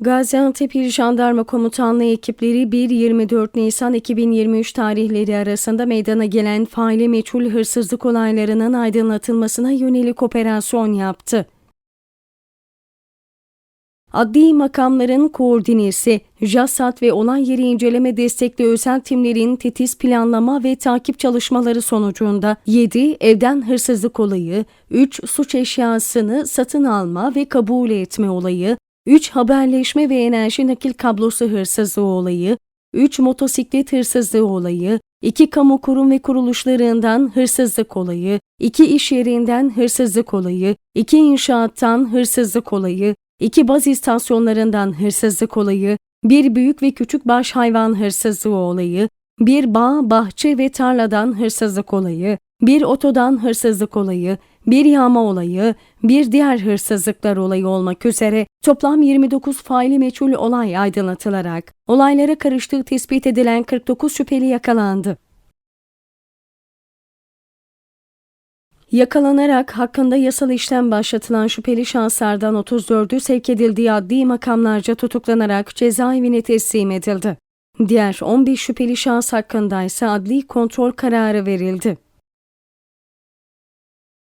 Gaziantep İl Jandarma Komutanlığı ekipleri 1-24 Nisan 2023 tarihleri arasında meydana gelen faili meçhul hırsızlık olaylarının aydınlatılmasına yönelik operasyon yaptı. Adli makamların koordinesi, JASAT ve olay yeri inceleme destekli özel timlerin titiz planlama ve takip çalışmaları sonucunda 7 evden hırsızlık olayı, 3 suç eşyasını satın alma ve kabul etme olayı, 3 haberleşme ve enerji nakil kablosu hırsızlığı olayı, 3 motosiklet hırsızlığı olayı, 2 kamu kurum ve kuruluşlarından hırsızlık olayı, 2 iş yerinden hırsızlık olayı, 2 inşaattan hırsızlık olayı, 2 baz istasyonlarından hırsızlık olayı, bir büyük ve küçük baş hayvan hırsızlığı olayı, bir bağ, bahçe ve tarladan hırsızlık olayı, bir otodan hırsızlık olayı, bir yağma olayı, bir diğer hırsızlıklar olayı olmak üzere toplam 29 faili meçhul olay aydınlatılarak olaylara karıştığı tespit edilen 49 şüpheli yakalandı. Yakalanarak hakkında yasal işlem başlatılan şüpheli şahıslardan 34'ü sevk edildiği adli makamlarca tutuklanarak cezaevine teslim edildi. Diğer 15 şüpheli şahıs hakkında ise adli kontrol kararı verildi.